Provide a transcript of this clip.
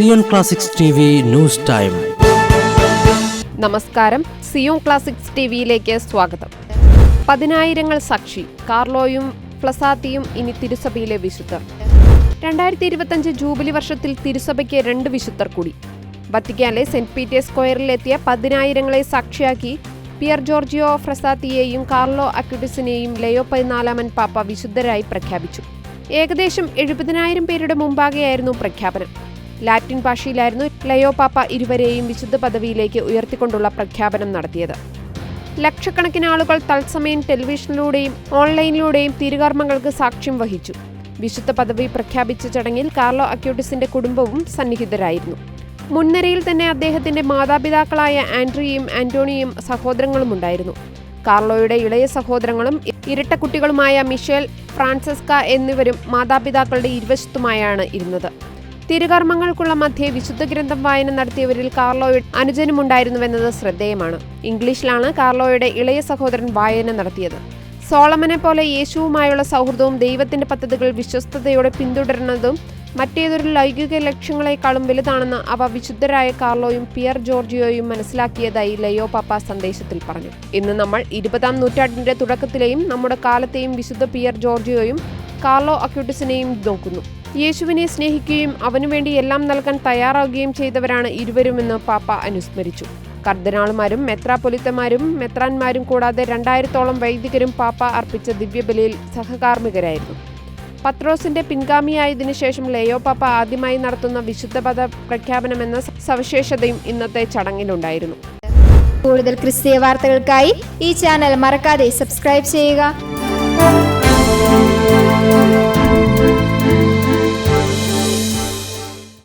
Zion classics news time. നമസ്കാരം. Zion classics T വിയിലേക്ക് സ്വാഗതം. പതിനായിരങ്ങൾ സാക്ഷി കാർലോയും ഫ്ലസാത്തിയും ഇനി തിരുസഭയിലെ വിശുദ്ധർ. രണ്ടായിരത്തി ഇരുപത്തഞ്ച് ജൂബിലി വർഷത്തിൽ തിരുസഭയ്ക്ക് രണ്ട് വിശുദ്ധർ കൂടി. വത്തിക്കാനിലെ സെന്റ് പീറ്റേഴ്സ് സ്ക്വയറിലെത്തിയ പതിനായിരങ്ങളെ സാക്ഷിയാക്കി പിയർ ജോർജിയോ ഫ്രസാത്തിയെയും കാർലോ അക്യുഡിസിനെയും ലയോ പതിനാലാമൻ പാപ്പ വിശുദ്ധരായി പ്രഖ്യാപിച്ചു. ഏകദേശം എഴുപതിനായിരം പേരുടെ മുമ്പാകെയായിരുന്നു പ്രഖ്യാപനം. ലാറ്റിൻ ഭാഷയിലായിരുന്നു ലയോ പാപ്പ ഇരുവരെയും വിശുദ്ധ പദവിയിലേക്ക് ഉയർത്തിക്കൊണ്ടുള്ള പ്രഖ്യാപനം നടത്തിയത്. ലക്ഷക്കണക്കിന് ആളുകൾ തത്സമയം ടെലിവിഷനിലൂടെയും ഓൺലൈനിലൂടെയും തിരുകർമ്മങ്ങൾക്ക് സാക്ഷ്യം വഹിച്ചു. വിശുദ്ധ പദവി പ്രഖ്യാപിച്ച ചടങ്ങിൽ കാർലോ അക്യൂട്ടിസിന്റെ കുടുംബവും സന്നിഹിതരായിരുന്നു. മുൻനിരയിൽ തന്നെ അദ്ദേഹത്തിന്റെ മാതാപിതാക്കളായ ആൻഡ്രിയും ആന്റോണിയും സഹോദരങ്ങളും ഉണ്ടായിരുന്നു. കാർലോയുടെ ഇളയ സഹോദരങ്ങളും ഇരട്ടക്കുട്ടികളുമായ മിഷേൽ ഫ്രാൻസിസ്ക എന്നിവരും മാതാപിതാക്കളുടെ ഇരുവശത്തുമായാണ് ഇരുന്നത്. തിരുകർമ്മങ്ങൾക്കുള്ള മധ്യേ വിശുദ്ധ ഗ്രന്ഥം വായന നടത്തിയവരിൽ കാർലോയുടെ അനുജനുമുണ്ടായിരുന്നുവെന്നത് ശ്രദ്ധേയമാണ്. ഇംഗ്ലീഷിലാണ് കാർലോയുടെ ഇളയ സഹോദരൻ വായന നടത്തിയത്. സോളമനെ പോലെ യേശുവുമായുള്ള സൗഹൃദവും ദൈവത്തിന്റെ പദ്ധതികൾ വിശ്വസ്തയോടെ പിന്തുടരുന്നതും മറ്റേതൊരു ലൈംഗിക ലക്ഷ്യങ്ങളെക്കാളും വലുതാണെന്ന് അവ വിശുദ്ധരായ കാർലോയും പിയർ ജോർജിയോയും മനസ്സിലാക്കിയതായി ലയോ പാപ്പ സന്ദേശത്തിൽ പറഞ്ഞു. ഇന്ന് നമ്മൾ ഇരുപതാം നൂറ്റാണ്ടിന്റെ തുടക്കത്തിലെയും നമ്മുടെ കാലത്തെയും വിശുദ്ധ പിയർ ജോർജിയോയും കാർലോ അക്യൂട്ടിസിനെയും നോക്കുന്നു. യേശുവിനെ സ്നേഹിക്കുകയും അവനുവേണ്ടി എല്ലാം നൽകാൻ തയ്യാറാവുകയും ചെയ്തവരാണ് ഇരുവരുമെന്ന് പാപ്പ അനുസ്മരിച്ചു. കർദിനാളുമാരും മെത്രാപൊലിത്തമാരും മെത്രാന്മാരും കൂടാതെ രണ്ടായിരത്തോളം വൈദികരും പാപ്പ അർപ്പിച്ച ദിവ്യബലിയിൽ സഹകാർമ്മികരായിരുന്നു. പത്രോസിന്റെ പിൻഗാമിയായതിനു ശേഷം ലയോ പാപ്പ ആദ്യമായി നടത്തുന്ന വിശുദ്ധപദ പ്രഖ്യാപനമെന്ന സവിശേഷതയും ഇന്നത്തെ ചടങ്ങിലുണ്ടായിരുന്നു. കൂടുതൽ ക്രിസ്തീയ വാർത്തകൾക്കായി ഈ ചാനൽ മറക്കാതെ സബ്സ്ക്രൈബ് ചെയ്യുക.